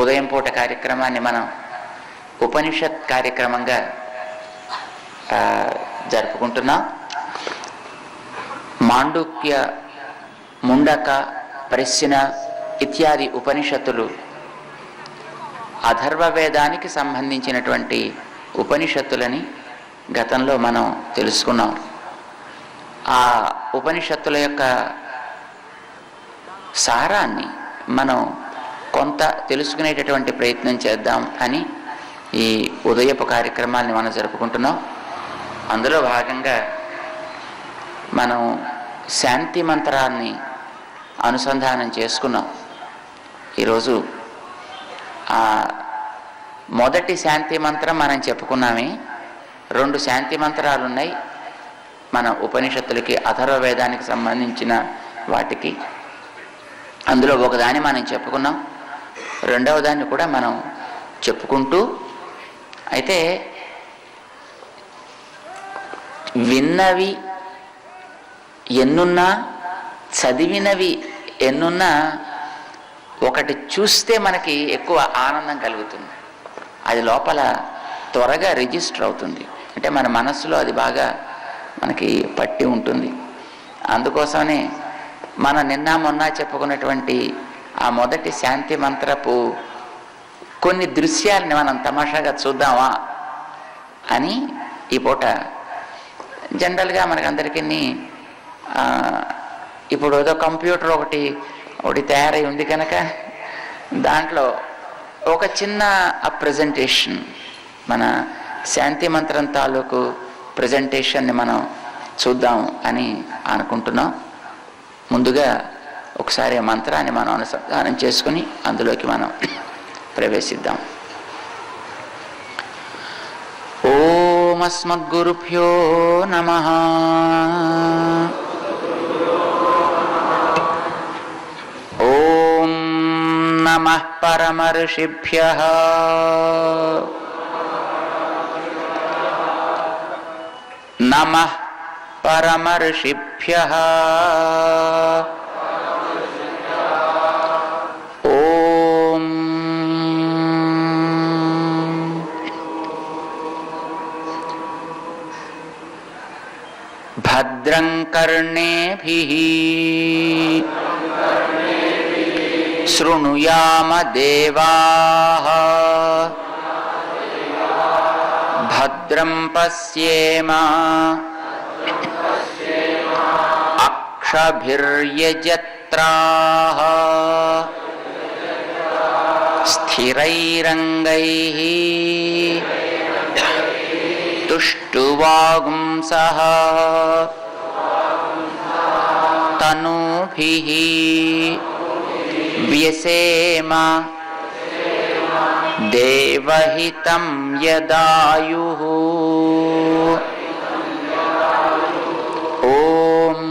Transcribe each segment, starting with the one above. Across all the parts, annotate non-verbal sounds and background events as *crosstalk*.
ఉదయం పూట కార్యక్రమాన్ని మనం ఉపనిషత్ కార్యక్రమంగా జరుపుకుంటున్నాం. మాండుక్య ముండక ప్రశ్న ఇత్యాది ఉపనిషత్తులు అధర్వవేదానికి సంబంధించినటువంటి ఉపనిషత్తులని గతంలో మనం తెలుసుకున్నాం. ఆ ఉపనిషత్తుల యొక్క సారాన్ని మనం కొంత తెలుసుకునేటటువంటి ప్రయత్నం చేద్దాం అని ఈ ఉదయపు కార్యక్రమాన్ని మనం జరుపుకుంటున్నాం. అందులో భాగంగా మనం శాంతి మంత్రాన్ని అనుసంధానం చేసుకున్నాం. ఈరోజు మొదటి శాంతి మంత్రం మనం చెప్పుకున్నామే. రెండు శాంతి మంత్రాలు ఉన్నాయి మన ఉపనిషత్తులకి అథర్వ వేదానికి సంబంధించిన వాటికి. అందులో ఒకదాన్ని మనం చెప్పుకున్నాం. రెండవ దాన్ని కూడా మనం చెప్పుకుంటూ అయితే విన్నవి ఎన్నున్నా చదివినవి ఎన్నున్నా ఒకటి చూస్తే మనకి ఎక్కువ ఆనందం కలుగుతుంది. అది లోపల త్వరగా రిజిస్టర్ అవుతుంది. అంటే మన మనస్సులో అది బాగా మనకి పట్టి ఉంటుంది. అందుకోసమనే మన నిన్న మొన్న చెప్పుకున్నటువంటి ఆ మొదటి శాంతి మంత్రపు కొన్ని దృశ్యాలని మనం తమాషాగా చూద్దామా అని ఈ పూట జనరల్గా మనకందరికీ ఇప్పుడు ఏదో కంప్యూటర్ ఒకటి ఒకటి తయారై ఉంది కనుక దాంట్లో ఒక చిన్న ప్రజెంటేషన్ మన శాంతి మంత్రం తాలూకు ప్రజెంటేషన్ని మనం చూద్దాం అని అనుకుంటున్నాం. ముందుగా ఒకసారి ఆ మంత్రాన్ని మనం అనుసంధానం చేసుకుని అందులోకి మనం ప్రవేశిద్దాం. ఓమస్మద్గురుభ్యో నమ. ఓం నమ పరమర్షిభ్య. నమ పరమర్షిభ్య. భద్రం కర్ణేభిः శృణుయామ దేవాः భద్రం పశ్యేమ అక్షభిర్యజత్రాः స్థిరైరంగైः तुष्टुवागुंसः तनूभिः व्यसेम देवहितं यदायुः ॐ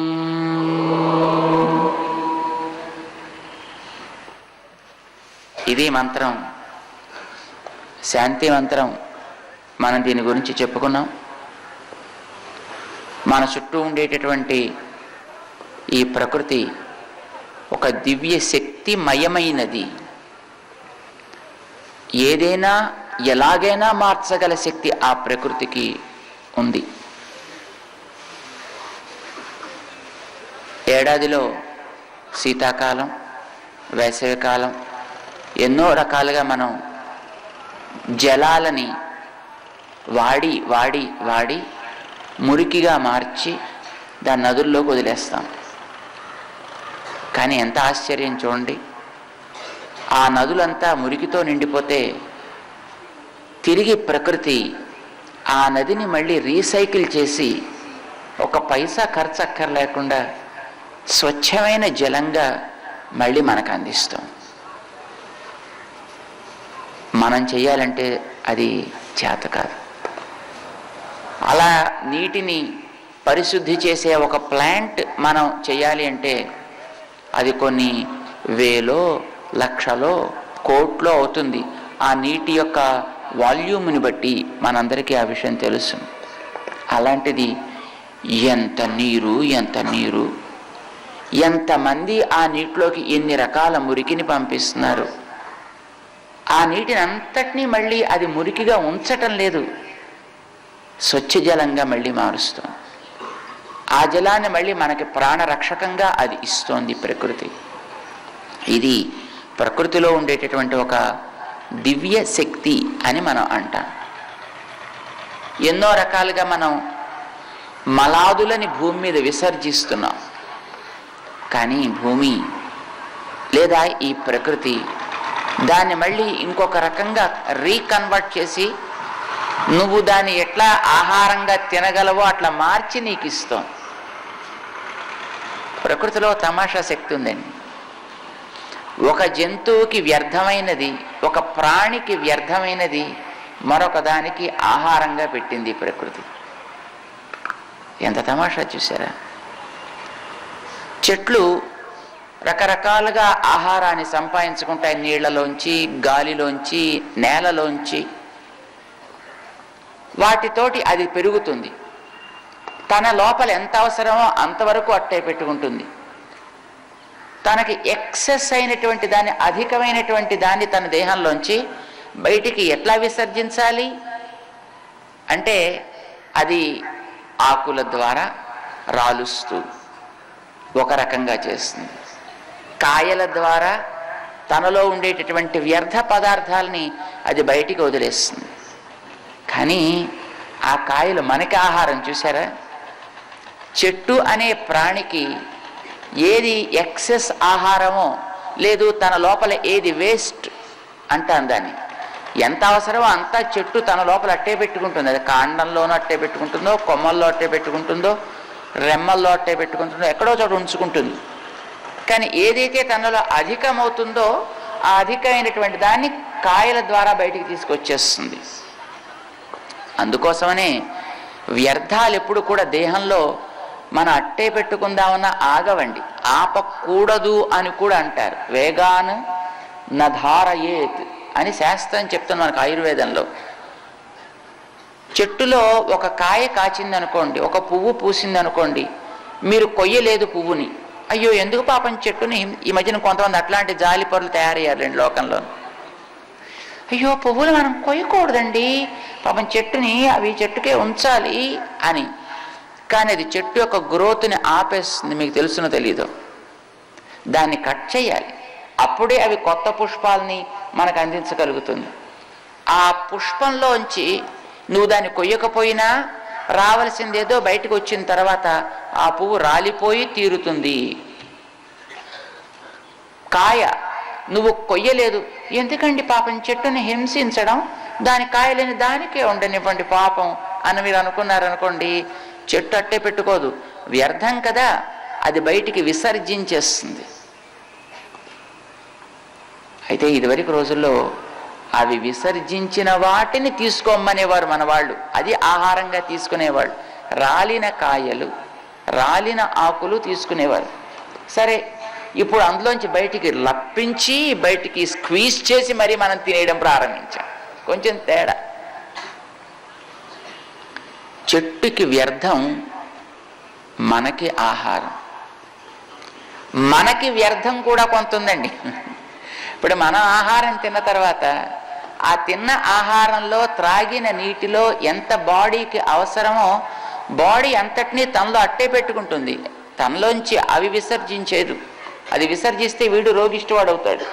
ఇది మంత్రం శాంతి మంత్రం మనం దీని గురించి చెప్పుకున్నాం. మన చుట్టూ ఉండేటటువంటి ఈ ప్రకృతి ఒక దివ్య శక్తిమయమైనది. ఏదైనా ఎలాగైనా మార్చగల శక్తి ఆ ప్రకృతికి ఉంది. ఏడాదిలో శీతాకాలం వేసవికాలం ఎన్నో రకాలుగా మనం జలాలని వాడి వాడి వాడి మురికిగా మార్చి దాని నదుల్లోకి వదిలేస్తాం. కానీ ఎంత ఆశ్చర్యం చూడండి. ఆ నదులంతా మురికితో నిండిపోతే తిరిగి ప్రకృతి ఆ నదిని మళ్ళీ రీసైకిల్ చేసి ఒక పైసా ఖర్చు అక్కర్లేకుండా స్వచ్ఛమైన జలంగా మళ్ళీ మనకు అందిస్తాం. మనం చేయాలంటే అది చేత కాదు. అలా నీటిని పరిశుద్ధి చేసే ఒక ప్లాంట్ మనం చేయాలి అంటే అది కొన్ని వేలో లక్షలో కోట్లో అవుతుంది. ఆ నీటి యొక్క వాల్యూమ్ని బట్టి మనందరికీ ఆ విషయం తెలుసు. అలాంటిది ఎంత నీరు ఎంత నీరు ఎంతమంది ఆ నీటిలోకి ఎన్ని రకాల మురికిని పంపిస్తున్నారు? ఆ నీటిని అంతటినీ మళ్ళీ అది మురికిగా ఉంచటం లేదు. స్వచ్ఛ జలంగా మళ్ళీ మారుస్తుంది ఆ జలాన్ని మళ్ళీ మనకి ప్రాణరక్షకంగా అది ఇస్తోంది ప్రకృతి. ఇది ప్రకృతిలో ఉండేటటువంటి ఒక దివ్య శక్తి అని మనం అంటాం. ఎన్నో రకాలుగా మనం మలాదులని భూమి మీద విసర్జిస్తున్నాం. కానీ భూమి లేదా ఈ ప్రకృతి దాన్ని మళ్ళీ ఇంకొక రకంగా రీకన్వర్ట్ చేసి నువ్వు దాన్ని ఎట్లా ఆహారంగా తినగలవో అట్లా మార్చి నీకు ఇస్తాం ప్రకృతిలో తమాషా శక్తి ఉందండి. ఒక జంతువుకి వ్యర్థమైనది ఒక ప్రాణికి వ్యర్థమైనది మరొక దానికి ఆహారంగా పెట్టింది ప్రకృతి. ఎంత తమాషా చూసారా? చెట్లు రకరకాలుగా ఆహారాన్ని సంపాదించుకుంటాయి. నీళ్ళలోంచి గాలిలోంచి నేలలోంచి. వాటితోటి అది పెరుగుతుంది. తన లోపల ఎంత అవసరమో అంతవరకు అట్టే పెట్టుకుంటుంది. తనకి ఎక్సెస్ అయినటువంటి దాన్ని అధికమైనటువంటి దాన్ని తన దేహంలోంచి బయటికి ఎట్లా విసర్జించాలి? అంటే అది ఆకుల ద్వారా రాలుస్తూ ఒక రకంగా చేస్తుంది. కాయల ద్వారా తనలో ఉండేటటువంటి వ్యర్థ పదార్థాలని అది బయటికి వదిలేస్తుంది. కానీ ఆ కాయలు మనకి ఆహారం చూసారా చెట్టు అనే ప్రాణికి ఏది ఎక్సెస్ ఆహారమో లేదు తన లోపల ఏది వేస్ట్ అంటాను దాన్ని. ఎంత అవసరమో అంతా చెట్టు తన లోపల అట్టే పెట్టుకుంటుంది. అది కాండంలోనూ అట్టే పెట్టుకుంటుందో కొమ్మల్లో అట్టే పెట్టుకుంటుందో రెమ్మల్లో అట్టే పెట్టుకుంటుందో ఎక్కడో చోట ఉంచుకుంటుంది. కానీ ఏదైతే తనలో అధికమవుతుందో ఆ అధికమైనటువంటి దాన్ని కాయల ద్వారా బయటికి తీసుకొచ్చేస్తుంది. అందుకోసమనే వ్యర్థాలు ఎప్పుడు కూడా దేహంలో మన అట్టే పెట్టుకుందామన్న ఆగవండి. ఆపకూడదు అని కూడా అంటారు. వేగాన్ నధారయేత్ అని శాస్త్రం చెప్తుంది మనకు ఆయుర్వేదంలో. చెట్టులో ఒక కాయ కాచిందనుకోండి ఒక పువ్వు పూసిందనుకోండి మీరు కొయ్యలేదు పువ్వుని. అయ్యో ఎందుకు పాపం చెట్టుని? ఈ మధ్యన కొంతమంది అట్లాంటి జాలి పొరలు తయారయ్యారు రెండు లోకంలో అయ్యో పువ్వులు మనం కొయ్యకూడదండి. పాపం చెట్టుని అవి చెట్టుకే ఉంచాలి అని. కానీ అది చెట్టు యొక్క గ్రోత్ని ఆపేస్తుంది మీకు తెలుసునో తెలీదు. దాన్ని కట్ చేయాలి. అప్పుడే అవి కొత్త పుష్పాలని మనకు అందించగలుగుతుంది. ఆ పుష్పంలోంచి నువ్వు దాన్ని కొయ్యకపోయినా రావలసిందేదో బయటకు వచ్చిన తర్వాత ఆ పువ్వు రాలిపోయి తీరుతుంది. కాయ నువ్వు కొయ్యలేదు. ఎందుకండి పాపం చెట్టుని హింసించడం? దాని కాయలేని దానికే ఉండనివ్వండి పాపం అని మీరు అనుకున్నారనుకోండి చెట్టు అట్టే పెట్టుకోదు. వ్యర్థం కదా అది బయటికి విసర్జించేస్తుంది. అయితే ఇదివరకు రోజుల్లో అవి విసర్జించిన వాటిని తీసుకోమనేవారు మన వాళ్ళు అది ఆహారంగా తీసుకునేవాళ్ళు. రాలిన కాయలు రాలిన ఆకులు తీసుకునేవారు. సరే ఇప్పుడు అందులోంచి బయటికి లప్పించి బయటికి స్క్వీజ్ చేసి మరీ మనం తినేయడం ప్రారంభించాం. కొంచెం తేడా. చెట్టుకి వ్యర్థం మనకి ఆహారం. మనకి వ్యర్థం కూడా కొంత ఉందండి ఇప్పుడు మనం ఆహారం తిన్న తర్వాత ఆ తిన్న ఆహారంలో త్రాగిన నీటిలో ఎంత బాడీకి అవసరమో బాడీ అంతటినీ తనలో అట్టే పెట్టుకుంటుంది. తనలోంచి అవి విసర్జించేదు. అది విసర్జిస్తే వీడు రోగిష్టివాడు అవుతాడు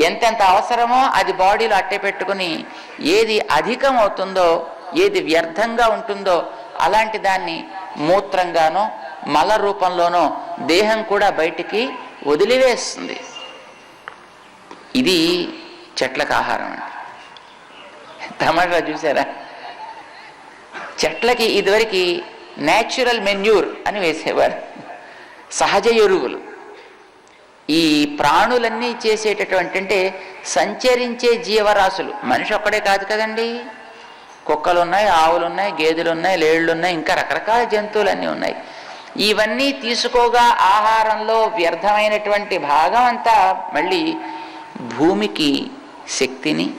ఎంతెంత అవసరమో అది బాడీలో అట్టే పెట్టుకుని ఏది అధికం అవుతుందో ఏది వ్యర్థంగా ఉంటుందో అలాంటి దాన్ని మూత్రంగానో మల రూపంలోనో దేహం కూడా బయటికి వదిలివేస్తుంది. ఇది చెట్లకు ఆహారం అండి. తమాషా చూసారా? చెట్లకి ఇదివరకు న్యాచురల్ మెన్యూర్ అని వేసేవారు. సహజ ఎరువులు. ఈ ప్రాణులన్నీ చేసేటటువంటి అంటే సంచరించే జీవరాశులు. మనిషి ఒక్కడే కాదు కదండి. కుక్కలు ఉన్నాయి ఆవులు ఉన్నాయి గేదెలు ఉన్నాయి లేళ్ళు ఉన్నాయి ఇంకా రకరకాల జంతువులన్నీ ఉన్నాయి. ఇవన్నీ తీసుకోగా ఆహారంలో వ్యర్థమైనటువంటి భాగం అంతా మళ్ళీ భూమికి శక్తిని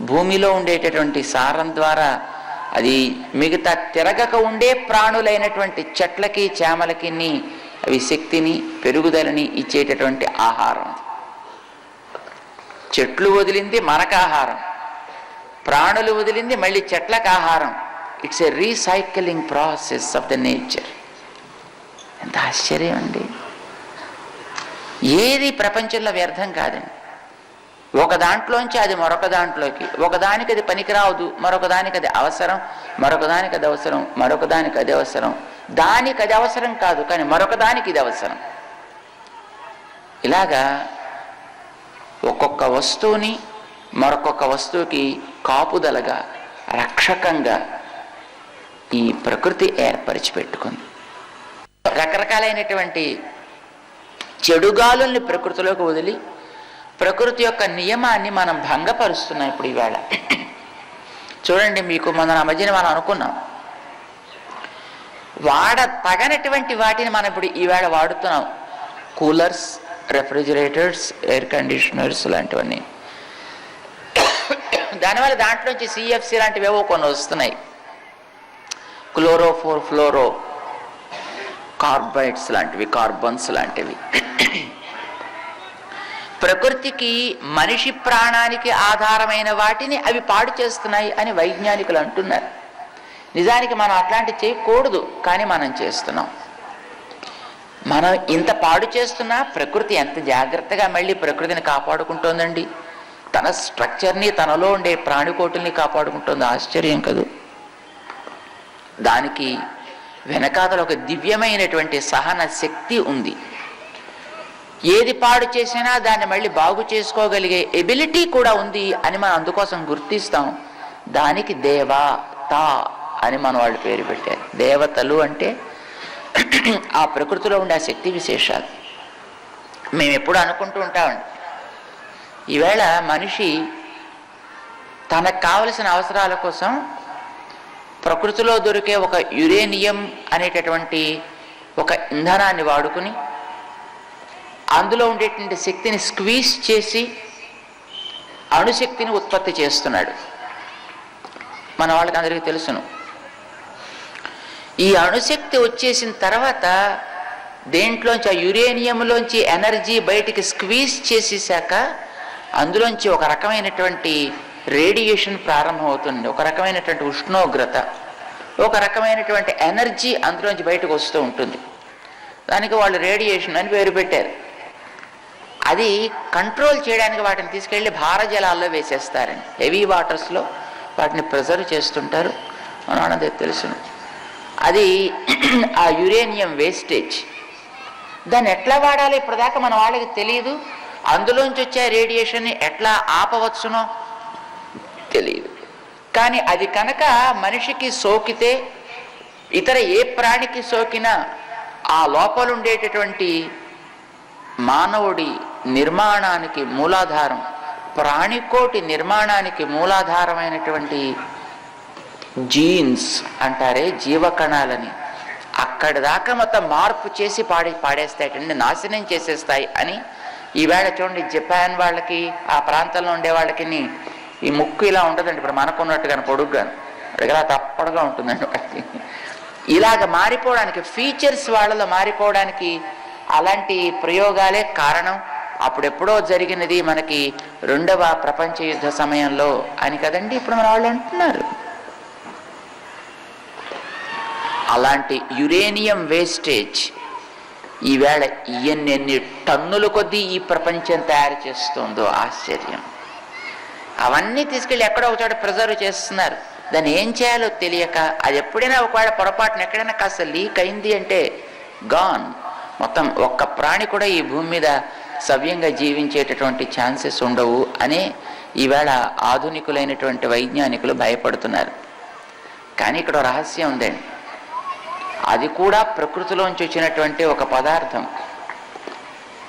భూమిలో ఉండేటటువంటి సారం ద్వారా అది మిగతా తిరగక ఉండే ప్రాణులైనటువంటి చెట్లకి చేమలకి అవి శక్తిని పెరుగుదలని ఇచ్చేటటువంటి ఆహారం. చెట్లు వదిలింది మనకు ఆహారం. ప్రాణులు వదిలింది మళ్ళీ చెట్లకు ఆహారం. It's a recycling process of the nature ఎంత ఆశ్చర్యం అండి. ఏది ప్రపంచంలో వ్యర్థం కాదండి. ఒక దాంట్లోంచి అది మరొక దాంట్లోకి. ఒకదానికి అది పనికిరావదు మరొకదానికి అది అవసరం మరొకదానికి అది అవసరం మరొకదానికి అది అవసరం. దానికి అది అవసరం కాదు కానీ మరొక దానికి ఇది అవసరం. ఇలాగా ఒక్కొక్క వస్తువుని మరొకొక్క వస్తువుకి కాపుదలగా రక్షకంగా ఈ ప్రకృతి ఏర్పరిచి పెట్టుకుంది రకరకాలైనటువంటి చెడుగాలుల్ని ప్రకృతిలోకి వదిలి ప్రకృతి యొక్క నియమాన్ని మనం భంగపరుస్తున్నాం ఇప్పుడు ఈవేళ చూడండి మీకు మన మధ్యన మనం అనుకున్నాం. వాడ తగనటువంటి వాటిని మనం ఇప్పుడు ఈవేళ వాడుతున్నాం. కూలర్స్ రెఫ్రిజిరేటర్స్ ఎయిర్ కండిషనర్స్ లాంటివన్నీ. దానివల్ల దాంట్లోంచి సిఎఫ్సి లాంటివి ఏవో కొన్ని వస్తున్నాయి. క్లోరోఫోర్ ఫ్లోరో కార్బైడ్స్ లాంటివి కార్బన్స్ లాంటివి. ప్రకృతికి మనిషి ప్రాణానికి ఆధారమైన వాటిని అవి పాడు చేస్తున్నాయి అని వైజ్ఞానికులు అంటున్నారు. నిజానికి మనం అట్లాంటి చేయకూడదు కానీ మనం చేస్తున్నాం. మనం ఇంత పాడు చేస్తున్నా ప్రకృతి ఎంత జాగ్రత్తగా మళ్ళీ ప్రకృతిని కాపాడుకుంటోందండి. తన స్ట్రక్చర్ని తనలో ఉండే ప్రాణికోటుల్ని కాపాడుకుంటుంది. ఆశ్చర్యం కదూ. దానికి వెనకాతల ఒక దివ్యమైనటువంటి సహన శక్తి ఉంది. ఏది పాడు చేసినా దాన్ని మళ్ళీ బాగు చేసుకోగలిగే ఎబిలిటీ కూడా ఉంది అని మనం అందుకోసం గుర్తిస్తాం. దానికి దేవా తా అని మన వాళ్ళు పేరు పెట్టారు. దేవతలు అంటే ఆ ప్రకృతిలో ఉండే ఆ శక్తి విశేషాలు. మేము ఎప్పుడు అనుకుంటూ ఉంటామండి. ఈవేళ మనిషి తనకు కావలసిన అవసరాల కోసం ప్రకృతిలో దొరికే ఒక యురేనియం అనేటటువంటి ఒక ఇంధనాన్ని వాడుకుని అందులో ఉండేటువంటి శక్తిని స్క్వీజ్ చేసి అణుశక్తిని ఉత్పత్తి చేస్తున్నాడు. మన వాళ్ళకి అందరికీ తెలుసును. ఈ అణుశక్తి వచ్చేసిన తర్వాత దేంట్లోంచి ఆ యురేనియంలోంచి ఎనర్జీ బయటికి స్క్వీజ్ చేసేసాక అందులోంచి ఒక రకమైనటువంటి రేడియేషన్ ప్రారంభమవుతుంది. ఒక రకమైనటువంటి ఉష్ణోగ్రత ఒక రకమైనటువంటి ఎనర్జీ అందులోంచి బయటకు వస్తూ ఉంటుంది. దానికి వాళ్ళు రేడియేషన్ అని పేరు పెట్టారు. అది కంట్రోల్ చేయడానికి వాటిని తీసుకెళ్ళి భారజలాల్లో వేసేస్తారండి. హెవీ వాటర్స్లో వాటిని ప్రిజర్వ్ చేస్తుంటారు. మన అన్నది తెలుసును. అది *clears throat* ఆ యురేనియం వేస్టేజ్. దాన్ని ఎట్లా వాడాలి? ఇప్పటిదాకా మన వాళ్ళకి తెలియదు అందులోంచి వచ్చే రేడియేషన్ని ఎట్లా ఆపవచ్చునో తెలియదు కానీ అది కనుక మనిషికి సోకితే ఇతర ఏ ప్రాణికి సోకినా ఆ లోపలుండేటటువంటి మానవుడి నిర్మాణానికి మూలాధారం ప్రాణికోటి నిర్మాణానికి మూలాధారమైనటువంటి జీన్స్ అంటారే జీవకణాలని. అక్కడి దాకా మొత్తం మార్పు చేసి పాడి పాడేస్తాయి నాశనం చేసేస్తాయి అని ఈవేళ చూడండి జపాన్ వాళ్ళకి ఆ ప్రాంతంలో ఉండే వాళ్ళకి ఈ ముక్కు ఇలా ఉంటుందండి. ఇప్పుడు మనకున్నట్టుగాను పొడుగ్గాను అడిగలా తప్పడుగా ఉంటుందండి వాళ్ళకి. ఇలాగ మారిపోవడానికి ఫీచర్స్ వాళ్ళలో మారిపోవడానికి అలాంటి ప్రయోగాలే కారణం. అప్పుడెప్పుడో జరిగినది మనకి రెండవ ప్రపంచ యుద్ధ సమయంలో అని కదండి. ఇప్పుడు మన వాళ్ళు అంటున్నారు. అలాంటి యురేనియం వేస్టేజ్ ఈవేళ ఎన్నెన్ని టన్నుల కొద్దీ ఈ ప్రపంచం తయారు చేస్తుందో ఆశ్చర్యం. అవన్నీ తీసుకెళ్ళి ఎక్కడో ఒకచోట ప్రిజర్వ్ చేస్తున్నారు. దాన్ని ఏం చేయాలో తెలియక అది ఎప్పుడైనా ఒకవేళ పొరపాటున ఎక్కడైనా కాస్త లీక్ అయింది అంటే గాన్ మొత్తం ఒక్క ప్రాణి కూడా ఈ భూమి మీద సవ్యంగా జీవించేటటువంటి ఛాన్సెస్ ఉండవు అని ఈవేళ ఆధునికులైనటువంటి వైజ్ఞానికులు భయపడుతున్నారు. కానీ ఇక్కడ రహస్యం ఉందండి. అది కూడా ప్రకృతిలోంచి వచ్చినటువంటి ఒక పదార్థం.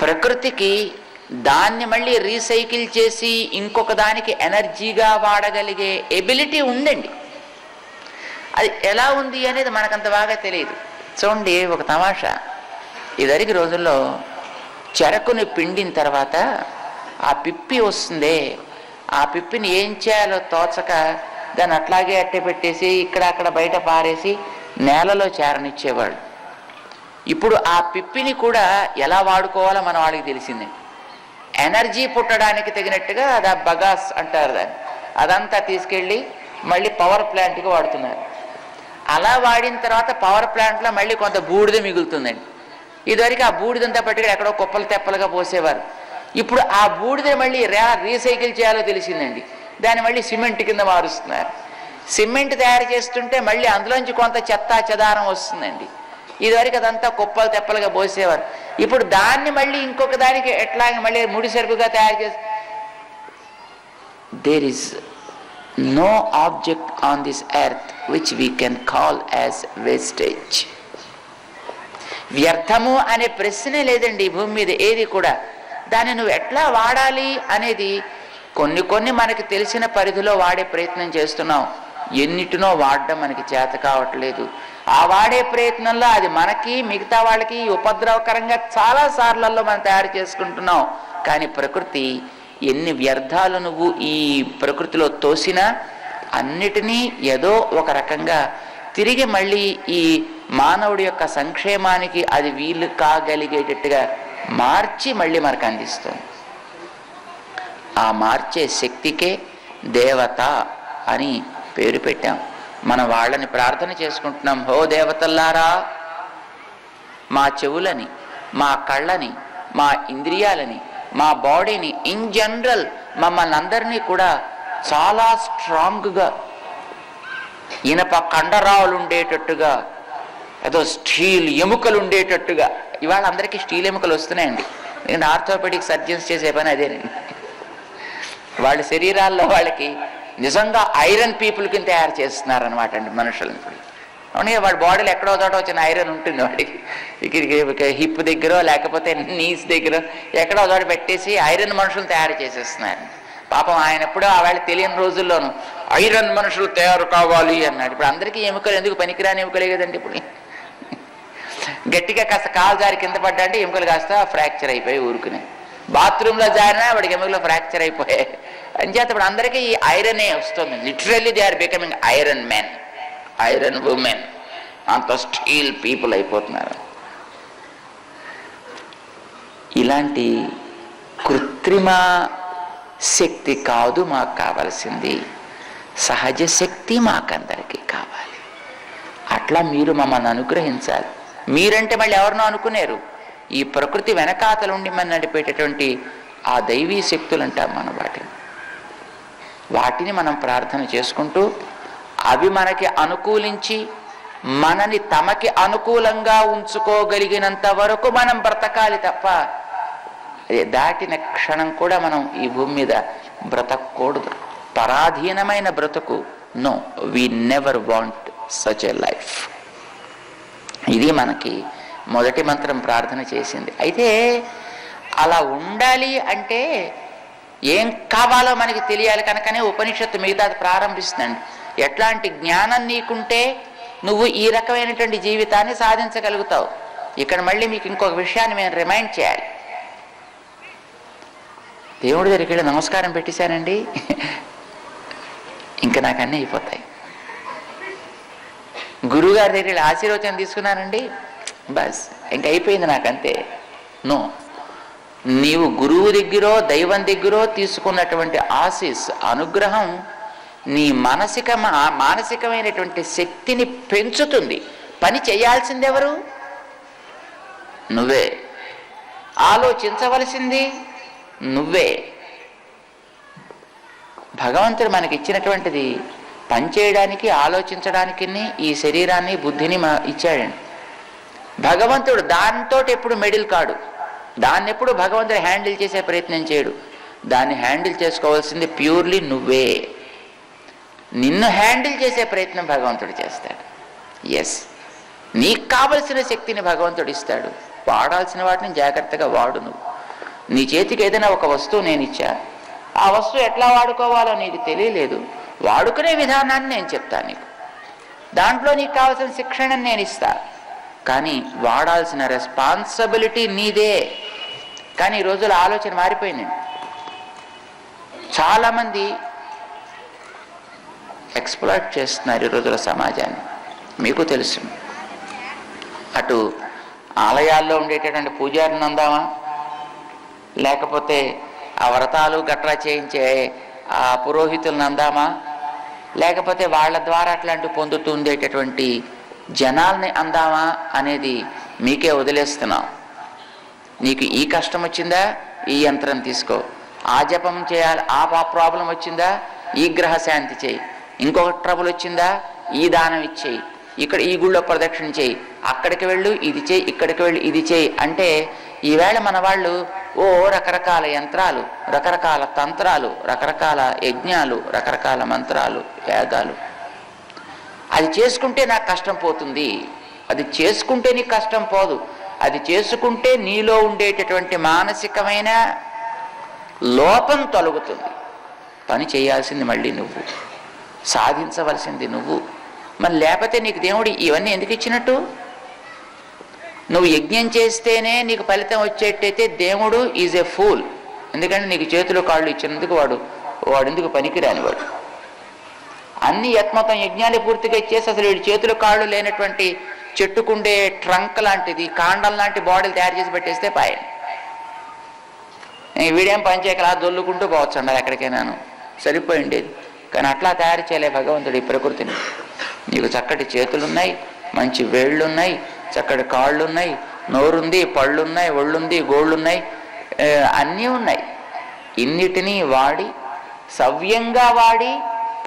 ప్రకృతికి దాన్ని మళ్ళీ రీసైకిల్ చేసి ఇంకొక దానికి ఎనర్జీగా వాడగలిగే ఎబిలిటీ ఉందండి. అది ఎలా ఉంది అనేది మనకంత బాగా తెలియదు. చూడండి ఒక తమాషా. ఇదరికి రోజుల్లో చెరకుని పిండిన తర్వాత ఆ పిప్పి వస్తుందే. ఆ పిప్పిని ఏం చేయాలో తోచక దాన్ని అట్లాగే అట్టే పెట్టేసి ఇక్కడ అక్కడ బయట పారేసి నేలలో చేరనిచ్చేవాడు ఇప్పుడు ఆ పిప్పిని కూడా ఎలా వాడుకోవాలో మన వాళ్ళకి తెలిసింది. ఎనర్జీ పుట్టడానికి తగినట్టుగా అది ఆ బగాస్ అంటారు దాన్ని. అదంతా తీసుకెళ్ళి మళ్ళీ పవర్ ప్లాంట్కి వాడుతున్నారు. అలా వాడిన తర్వాత పవర్ ప్లాంట్లో మళ్ళీ కొంత బూడిద మిగులుతుందండి. ఇదివరకు ఆ బూడిదంతా పట్టుకుని ఎక్కడో కుప్పలు తెప్పలుగా పోసేవారు. ఇప్పుడు ఆ బూడిద మళ్ళీ రా రీసైకిల్ చేయాలో తెలిసిందండి. దాన్ని మళ్ళీ సిమెంట్ కింద మారుస్తున్నారు. సిమెంట్ తయారు చేస్తుంటే మళ్ళీ అందులోంచి కొంత చెత్త చెదారం వస్తుందండి. ఇదివరకు అదంతా కుప్పలు తెప్పలుగా పోసేవారు. ఇప్పుడు దాన్ని మళ్ళీ ఇంకొక దానికి ఎట్లాగే మళ్ళీ ముడి సరుకుగా తయారు చేసి there is no object on this earth which we can call as wastage వ్యర్థము అనే ప్రశ్నే లేదండి ఈ భూమి మీద ఏది కూడా. దాన్ని నువ్వు ఎట్లా వాడాలి అనేది కొన్ని కొన్ని మనకి తెలిసిన పరిధిలో వాడే ప్రయత్నం చేస్తున్నాం ఎన్నిటినో వాడడం మనకి చేత కావట్లేదు. ఆ వాడే ప్రయత్నంలో అది మనకి మిగతా వాళ్ళకి ఉపద్రవకరంగా చాలా సార్లలో మనం తయారు చేసుకుంటున్నాం. కానీ ప్రకృతి ఎన్ని వ్యర్థాలు నువ్వు ఈ ప్రకృతిలో తోసినా అన్నిటినీ ఏదో ఒక రకంగా తిరిగి మళ్ళీ ఈ మానవుడి యొక్క సంక్షేమానికి అది వీలు కాగలిగేటట్టుగా మార్చి మళ్ళీ మనకు అందిస్తుంది. ఆ మార్చే శక్తికే దేవత అని పేరు పెట్టాం. మనం వాళ్ళని ప్రార్థన చేసుకుంటున్నాం. హో దేవతల్లారా మా చెవులని మా కళ్ళని మా ఇంద్రియాలని మా బాడీని ఇన్ జనరల్ మమ్మల్ని అందరినీ కూడా చాలా స్ట్రాంగ్గా ఇనప కండరాలు ఉండేటట్టుగా ఏదో స్టీల్ ఎముకలు ఉండేటట్టుగా ఇవాళ అందరికీ స్టీల్ ఎముకలు వస్తున్నాయండి. నేను ఆర్థోపెడిక్ సర్జన్స్ చేసే పని అదేనండి. వాళ్ళ శరీరాల్లో వాళ్ళకి నిజంగా ఐరన్ పీపుల్ కింద తయారు చేస్తున్నారు అనమాట అండి మనుషులను ఇప్పుడు అవునే వాడి బాడీలో ఎక్కడో చోట వచ్చిన ఐరన్ ఉంటుంది వాడికి. ఇక హిప్ దగ్గర లేకపోతే నీస్ దగ్గర ఎక్కడో చోట పెట్టేసి ఐరన్ మనుషులు తయారు చేసేస్తున్నారు. పాపం ఆయన ఎప్పుడో ఆ తెలియని రోజుల్లోనూ ఐరన్ మనుషులు తయారు కావాలి అన్నాడు. ఇప్పుడు అందరికీ ఎముకలు ఎందుకు పనికిరాని ఎముకలే కదండి ఇప్పుడు. గట్టిగా కాస్త కాలు జారి కింద పడ్డా అంటే ఎముకలు కాస్త ఫ్రాక్చర్ అయిపోయి ఊరుకునే. బాత్రూంలో జారినా వాడికి ఎముకలు ఫ్రాక్చర్ అయిపోయాయి. అంచేత ఇప్పుడు అందరికీ ఈ ఐరనే వస్తుంది. Literally they are becoming iron men iron women అంత స్టీల్ పీపుల్ అయిపోతున్నారు. ఇలాంటి కృత్రిమ శక్తి కాదు మాకు కావలసింది. సహజ శక్తి మాకందరికీ కావాలి. అట్లా మీరు మమ్మల్ని అనుగ్రహించాలి. మీరంటే మళ్ళీ ఎవరినో అనుకునేరు. ఈ ప్రకృతి వెనకాతలుండి మన నడిపేటటువంటి ఆ దైవీ శక్తులు అంటాం మన వాటిని. వాటిని మనం ప్రార్థన చేసుకుంటూ అవి మనకి అనుకూలించి మనని తమకి అనుకూలంగా ఉంచుకోగలిగినంత వరకు మనం బ్రతకాలి తప్ప అదే దాటిన క్షణం కూడా మనం ఈ భూమి మీద బ్రతకూడదు. పరాధీనమైన బ్రతుకు no we never want such a life ఇది మనకి మొదటి మంత్రం ప్రార్థన చేసింది. అయితే అలా ఉండాలి అంటే ఏం కావాలో మనకి తెలియాలి కనుకనే ఉపనిషత్తు మిగతాది ప్రారంభిస్తుందండి. ఎట్లాంటి జ్ఞానం నీకుంటే నువ్వు ఈ రకమైనటువంటి జీవితాన్ని సాధించగలుగుతావు. ఇక్కడ మళ్ళీ మీకు ఇంకొక విషయాన్ని మేము రిమైండ్ చేయాలి. దేవుడి దగ్గరికి వెళ్ళి నమస్కారం పెట్టేశానండి. *laughs* ఇంకా నాకు అన్నీ అయిపోతాయి. గురువుగారి దగ్గర ఆశీర్వచనం తీసుకున్నానండి. బస్ ఇంక అయిపోయింది నాకంతే. నో. నీవు గురువు దగ్గరో దైవం దగ్గరో తీసుకున్నటువంటి ఆశీస్ అనుగ్రహం నీ మానసిక మానసికమైనటువంటి శక్తిని పెంచుతుంది. పని చేయాల్సిందెవరు? నువ్వే. ఆలోచించవలసింది నువ్వే. భగవంతుడు మనకి ఇచ్చినటువంటిది పనిచేయడానికి ఆలోచించడానికి ఈ శరీరాన్ని బుద్ధిని ఇచ్చాడండి. భగవంతుడు దాంతో ఎప్పుడు మెడిల్ కాడు. దాన్ని ఎప్పుడు భగవంతుడు హ్యాండిల్ చేసే ప్రయత్నం చేయడు. దాన్ని హ్యాండిల్ చేసుకోవాల్సింది ప్యూర్లీ నువ్వే. నిన్ను హ్యాండిల్ చేసే ప్రయత్నం భగవంతుడు చేస్తాడు. ఎస్ నీకు కావలసిన శక్తిని భగవంతుడు ఇస్తాడు. వాడాల్సిన వాటిని జాగ్రత్తగా వాడు నువ్వు. నీ చేతికి ఏదైనా ఒక వస్తువు నేను ఇచ్చా. ఆ వస్తువు ఎట్లా వాడుకోవాలో నీకు తెలియలేదు. వాడుకునే విధానాన్ని నేను చెప్తాను నీకు. దాంట్లో నీకు కావాల్సిన శిక్షణను నేను ఇస్తాను కానీ వాడాల్సిన రెస్పాన్సిబిలిటీ నీదే. కానీ ఈ రోజుల ఆలోచన మారిపోయింది. చాలామంది ఎక్స్ప్లాయిట్ చేస్తున్నారు ఈ రోజుల సమాజాన్ని. మీకు తెలుసు. అటు ఆలయాల్లో ఉండేటటువంటి పూజారిని అందామా? లేకపోతే ఆ వ్రతాలు గట్రా చేయించే ఆ పురోహితులను అందామా? లేకపోతే వాళ్ళ ద్వారా అట్లాంటి పొందుతూ ఉండేటటువంటి జనాల్ని అందామా అనేది మీకే వదిలేస్తున్నాం. నీకు ఈ కష్టం వచ్చిందా? ఈ యంత్రం తీసుకో. ఆ జపం చేయాలి ఆ ప్రాబ్లం వచ్చిందా? ఈ గ్రహ శాంతి చేయి. ఇంకొక ట్రబుల్ వచ్చిందా? ఈ దానం ఇచ్చేయి. ఇక్కడ ఈ గుళ్ళో ప్రదక్షిణ చేయి. అక్కడికి వెళ్ళు ఇది చేయి ఇక్కడికి వెళ్ళు ఇది చేయి అంటే ఈవేళ మన వాళ్ళు ఓ రకరకాల యంత్రాలు రకరకాల తంత్రాలు రకరకాల యజ్ఞాలు రకరకాల మంత్రాలు వేదాలు అది చేసుకుంటే నాకు కష్టం పోతుంది. అది చేసుకుంటే నీకు కష్టం పోదు. అది చేసుకుంటే నీలో ఉండేటటువంటి మానసికమైన లోపం తొలగుతుంది. పని చేయాల్సింది మళ్ళీ నువ్వు. సాధించవలసింది నువ్వు. మరి లేకపోతే నీకు దేవుడు ఇవన్నీ ఎందుకు ఇచ్చినట్టు? నువ్వు యజ్ఞం చేస్తేనే నీకు ఫలితం వచ్చేటైతే దేవుడు ఈజ్ ఎ ఫూల్. ఎందుకంటే నీకు చేతులు కాళ్ళు ఇచ్చినందుకు వాడు వాడు ఎందుకు పనికిరాని వాడు? అన్ని యత్మతం యజ్ఞాన్ని పూర్తిగా ఇచ్చేసి అసలు వీడి చేతులు కాళ్ళు లేనటువంటి చెట్టుకుండే ట్రంక్ లాంటిది కాండం లాంటి బాడీలు తయారు చేసి పెట్టేస్తే పాయండి వీడేం పని చేయకలా దొల్లుకుంటూ పోవచ్చు అన్నారు ఎక్కడికైనాను. సరిపోయింది. కానీ అట్లా తయారు చేయలే భగవంతుడు ఈ ప్రకృతిని. నీకు చక్కటి చేతులున్నాయి మంచి వేళ్ళున్నాయి చక్కటి కాళ్ళున్నాయి నోరుంది పళ్ళున్నాయి ఒళ్ళుంది గోళ్ళున్నాయి అన్నీ ఉన్నాయి. ఇన్నిటినీ వాడి సవ్యంగా వాడి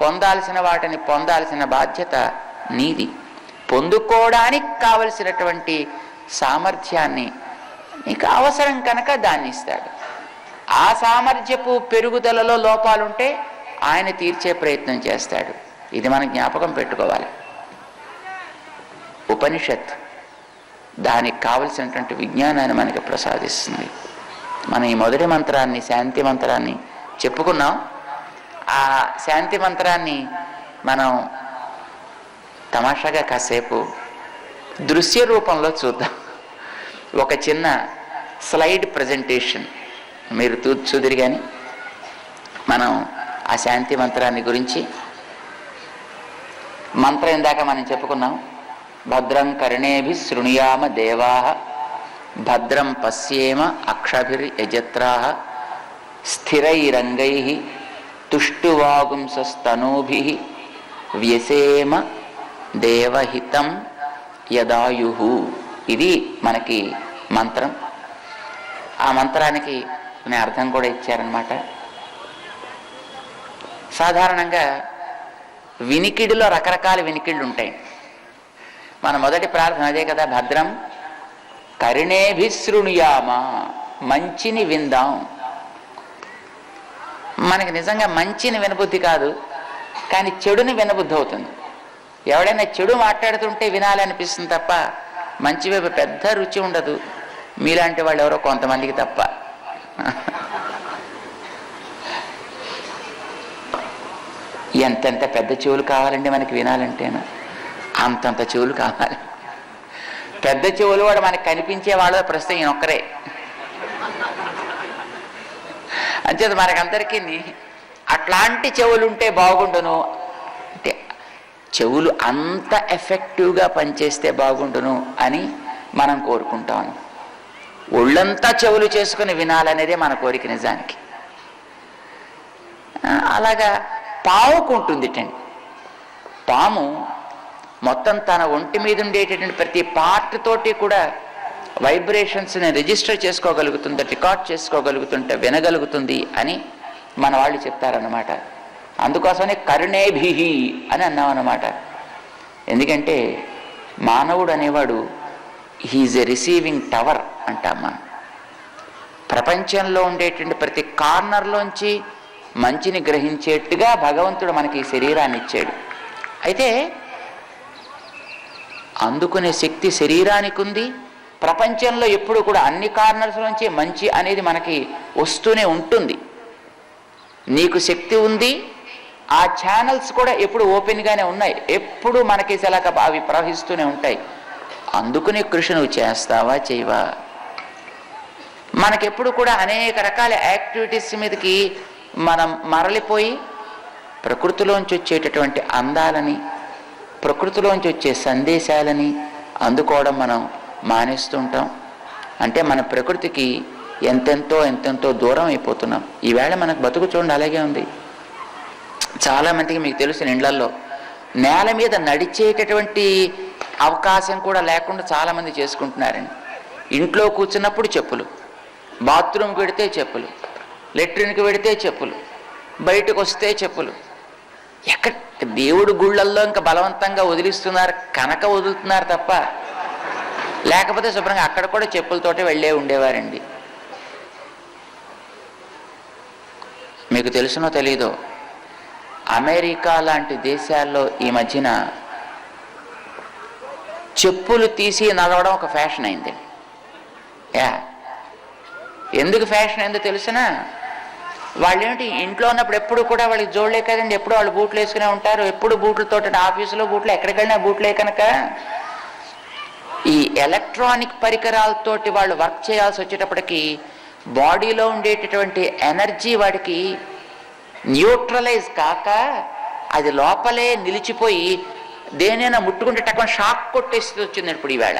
పొందాల్సిన వాటిని పొందాల్సిన బాధ్యత నీది. పొందుకోవడానికి కావలసినటువంటి సామర్థ్యాన్ని నీకు అవసరం కనుక దాన్ని ఇస్తాడు. ఆ సామర్థ్యపు పెరుగుదలలో లోపాలుంటే ఆయన తీర్చే ప్రయత్నం చేస్తాడు. ఇది మనం జ్ఞాపకం పెట్టుకోవాలి. ఉపనిషత్ దానికి కావలసినటువంటి విజ్ఞానాన్ని మనకి ప్రసాదిస్తుంది. మనం ఈ మొదటి మంత్రాన్ని శాంతి మంత్రాన్ని చెప్పుకున్నాం. ఆ శాంతి మంత్రాన్ని మనం తమాషాగా కాసేపు దృశ్య రూపంలో చూద్దాం. ఒక చిన్న స్లైడ్ ప్రజెంటేషన్. మీరు తూ చూదిరి కానీ మనం ఆ శాంతి మంత్రాన్ని గురించి మంత్రం ఇందాక మనం చెప్పుకున్నాం. భద్రం కర్ణేభి శృణుయామ దేవా భద్రం పశ్యేమ అక్షభిర్ యజత్రా స్థిరైరంగై తుష్టువాగుంసస్తనూభి వ్యసేమ దేవహితం యదాయు ఇది మనకి మంత్రం. ఆ మంత్రానికి నేను అర్థం కూడా ఇచ్చారనమాట సాధారణంగా వినికిడిలో రకరకాల వినికిళ్ళు ఉంటాయి మన మొదటి ప్రార్థన అదే కదా భద్రం. కరుణేభిశృణుయామ మంచిని విందాం. మనకి నిజంగా మంచిని వినబుద్ధి కాదు కానీ చెడుని వినబుద్ధి అవుతుంది. ఎవడైనా చెడు మాట్లాడుతుంటే వినాలనిపిస్తుంది తప్ప మంచి వైపు పెద్ద రుచి ఉండదు. మీలాంటి వాళ్ళు ఎవరో కొంతమందికి తప్ప. ఎంతెంత పెద్ద చెవులు కావాలండి మనకి వినాలంటేనా. అంతంత చెవులు కావాలి. పెద్ద చెవులు కూడా మనకి కనిపించే వాళ్ళ ప్రస్తుతం ఈయనొక్కరే. అంచేత మనకందరికీ అట్లాంటి చెవులు ఉంటే బాగుండును. అంటే చెవులు అంత ఎఫెక్టివ్గా పనిచేస్తే బాగుండును అని మనం కోరుకుంటాం. ఒళ్ళంతా చెవులు చేసుకుని వినాలనేదే మన కోరిక నిజానికి. అలాగా పావుకుంటుంది టండి పాము మొత్తం తన ఒంటి మీద ఉండేటటువంటి ప్రతి పార్ట్ తోటి కూడా వైబ్రేషన్స్ని రిజిస్టర్ చేసుకోగలుగుతుంది రికార్డ్ చేసుకోగలుగుతుంటే వినగలుగుతుంది అని మన వాళ్ళు చెప్తారన్నమాట. అందుకోసమే కరుణేభిహి అని అన్నాం అన్నమాట ఎందుకంటే మానవుడు అనేవాడు హీఈ్ ఎ రిసీవింగ్ టవర్ అంటాం మనం. ప్రపంచంలో ఉండేటువంటి ప్రతి కార్నర్లోంచి మంచిని గ్రహించేట్టుగా భగవంతుడు మనకి ఈ శరీరాన్ని ఇచ్చాడు. అయితే అందుకునే శక్తి శరీరానికి ఉంది ప్రపంచంలో ఎప్పుడు కూడా అన్ని కార్నర్స్ నుంచి మంచి అనేది మనకి వస్తూనే ఉంటుంది. నీకు శక్తి ఉంది ఆ ఛానల్స్ కూడా ఎప్పుడు ఓపెన్గానే ఉన్నాయి. ఎప్పుడు మనకి సెలక అవి ప్రవహిస్తూనే ఉంటాయి. అందుకునే కృషి నువ్వు చేస్తావా చేయవా? మనకెప్పుడు కూడా అనేక రకాల యాక్టివిటీస్ మీదకి మనం మరలిపోయి ప్రకృతిలోంచి వచ్చేటటువంటి అందాలని ప్రకృతిలోంచి వచ్చే సందేశాలని అందుకోవడం మనం మానేస్తుంటాం అంటే మన ప్రకృతికి ఎంతెంతో ఎంతెంతో దూరం అయిపోతున్నాం. ఈవేళ మనకు బతుకు చూడండి అలాగే ఉంది. చాలామందికి మీకు తెలిసిన ఇండ్లల్లో నేల మీద నడిచేటటువంటి అవకాశం కూడా లేకుండా చాలామంది చేసుకుంటున్నారండి. ఇంట్లో కూర్చున్నప్పుడు చెప్పులు. బాత్రూమ్కి పెడితే చెప్పులు. లెట్రిన్కి పెడితే చెప్పులు. బయటకు వస్తే చెప్పులు. ఎక్కడ దేవుడు గుళ్ళల్లో ఇంకా బలవంతంగా వదిలిస్తున్నారు కనుక వదులుతున్నారు తప్ప లేకపోతే శుభ్రంగా అక్కడ కూడా చెప్పులతోటే వెళ్ళే ఉండేవారండి. మీకు తెలుసునో తెలీదో అమెరికా లాంటి దేశాల్లో ఈ మధ్యన చెప్పులు తీసి నడవడం ఒక ఫ్యాషన్ అయింది యా. ఎందుకు ఫ్యాషన్ అయిందో తెలిసినా? వాళ్ళు ఏంటి ఇంట్లో ఉన్నప్పుడు ఎప్పుడు కూడా వాళ్ళకి జోడలే కదండి ఎప్పుడు వాళ్ళు బూట్లు వేసుకునే ఉంటారు ఎప్పుడు బూట్లతో ఆఫీసులో బూట్లు ఎక్కడికి వెళ్ళినా బూట్లే కనుక ఈ ఎలక్ట్రానిక్ పరికరాలతోటి వాళ్ళు వర్క్ చేయాల్సి వచ్చేటప్పటికి బాడీలో ఉండేటటువంటి ఎనర్జీ వాడికి న్యూట్రలైజ్ కాక అది లోపలే నిలిచిపోయి దేనైనా ముట్టుకుంటే టక్కన షాక్ కొట్టేసి వచ్చింది ఇప్పుడు ఈవేళ.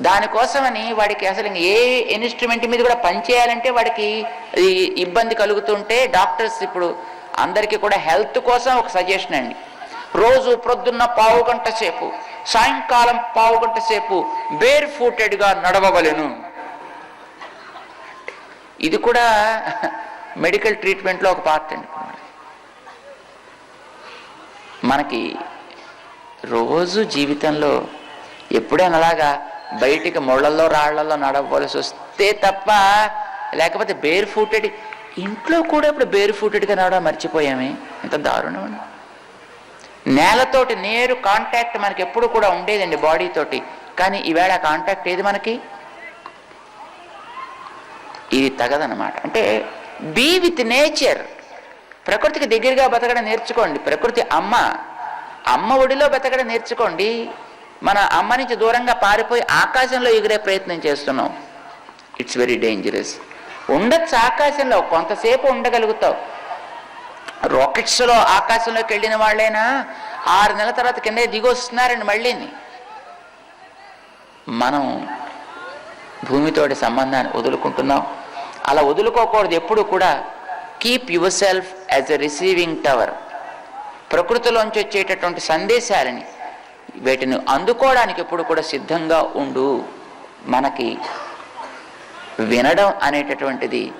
దానికోసమని వాడికి అసలు ఏ ఇన్స్ట్రుమెంట్ మీద కూడా పనిచేయాలంటే వాడికి ఇబ్బంది కలుగుతుంటే డాక్టర్స్ ఇప్పుడు అందరికీ కూడా హెల్త్ కోసం ఒక సజెషన్ అండి. రోజు ప్రొద్దున్న పావు గంట సేపు సాయంకాలం పావుగంట సేపు బేర్ ఫూటెడ్గా నడవవలను. ఇది కూడా మెడికల్ ట్రీట్మెంట్లో ఒక పార్ట్ అండి. మనకి రోజు జీవితంలో ఎప్పుడైనా అలాగా బయటికి మొళ్ళల్లో రాళ్ళలో నడవలసి వస్తే తప్ప లేకపోతే బేర్ ఫూటెడ్ ఇంట్లో కూడా ఇప్పుడు బేర్ ఫూటెడ్గా నడవడం మర్చిపోయామే. ఎంత దారుణం అండి. నేలతోటి నేరు కాంటాక్ట్ మనకి ఎప్పుడు కూడా ఉండేదండి బాడీతోటి కానీ ఈవేళ కాంటాక్ట్ ఏది మనకి? ఇది తగదనమాట అంటే బీ విత్ నేచర్ ప్రకృతికి దగ్గరగా బతకడం నేర్చుకోండి. ప్రకృతి అమ్మ. అమ్మ ఒడిలో బతకడం నేర్చుకోండి. మన అమ్మ నుంచి దూరంగా పారిపోయి ఆకాశంలో ఎగిరే ప్రయత్నం చేస్తున్నాం. ఇట్స్ వెరీ డేంజరస్ ఉండొచ్చు ఆకాశంలో. కొంతసేపు ఉండగలుగుతావు. రాకెట్స్లో ఆకాశంలోకి వెళ్ళిన వాళ్ళైనా? ఆరు నెలల తర్వాత కింద దిగొస్తున్నారండి మళ్ళీని. మనం భూమితోటి సంబంధాన్ని వదులుకుంటున్నాం. అలా వదులుకోకూడదు ఎప్పుడు కూడా. Keep yourself as a receiving tower ప్రకృతిలోంచి వచ్చేటటువంటి సందేశాలని వీటిని అందుకోవడానికి ఎప్పుడు కూడా సిద్ధంగా ఉండు. మనకి వినడం అనేటటువంటిది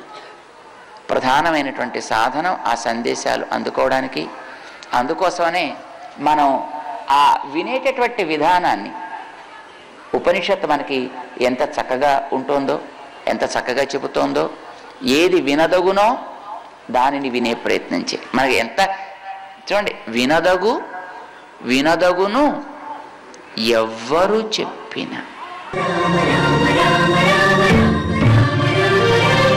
ప్రధానమైనటువంటి సాధనం ఆ సందేశాలు అందుకోవడానికి. అందుకోసమనే మనం ఆ వినేటటువంటి విధానాన్ని ఉపనిషత్తు మనకి ఎంత చక్కగా ఉంటుందో ఎంత చక్కగా చెబుతోందో ఏది వినదగునో దానిని వినే ప్రయత్నం చేయి మనకి ఎంత చూడండి వినదగు వినదగును ఎవ్వరు చెప్పిన.